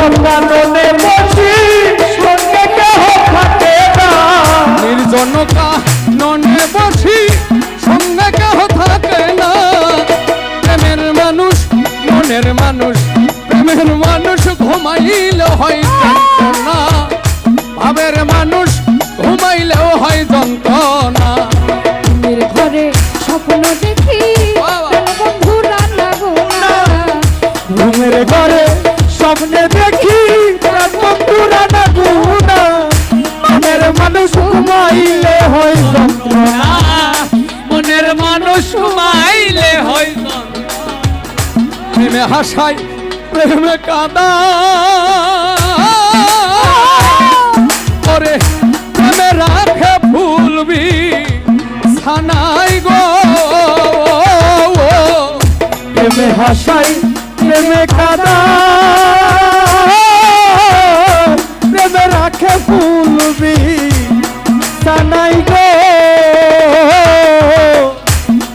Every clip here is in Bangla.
সরকার প্রেমে হাসাই, প্রেমে কাঁদা। করে প্রেমে রাখে ভুলবি সানাই গো। প্রেমে হাসাই, প্রেমে কাঁদা। প্রেমে রাখে ভুলবি সানাই গো।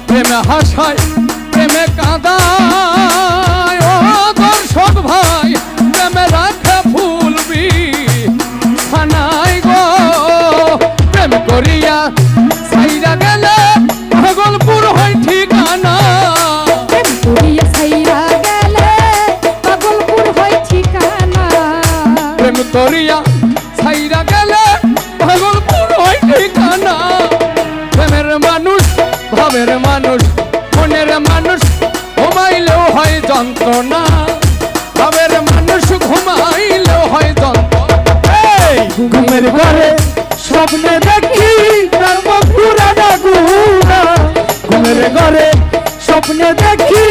প্রেমে হাসাই, প্রেমে কাঁদা। মানুষ, মনের মানুষ, ঘুমাইলেও হয় যন্ত্রণা। ভাবের মানুষ ঘুমাইলেও হয় যন্ত্রণা। ঘুমের ঘরে স্বপ্নে দেখি পুরানা ঘুরা ঘুমের ঘরে স্বপ্নে দেখি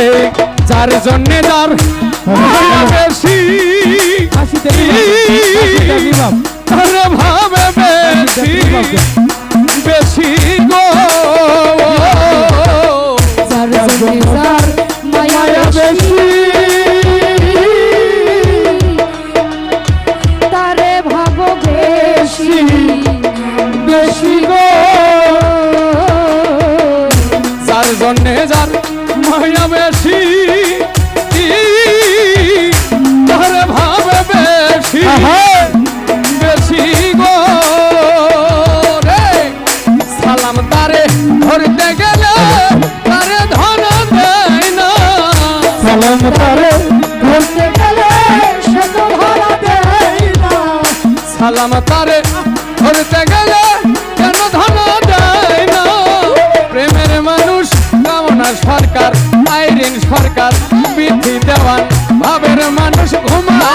করে যার জন্যে যার বেশি। ধরতে গেলে তার ধন দেয় না। সালাম তারে ধরতে গেলে সালাম তারে ধরতে গেলে কেন ধন দেয় প্রেমের মানুষ কামনা সরকার আইরিন সরকার বৃদ্ধি দেওয়ান ভাবের মানুষ ঘুমা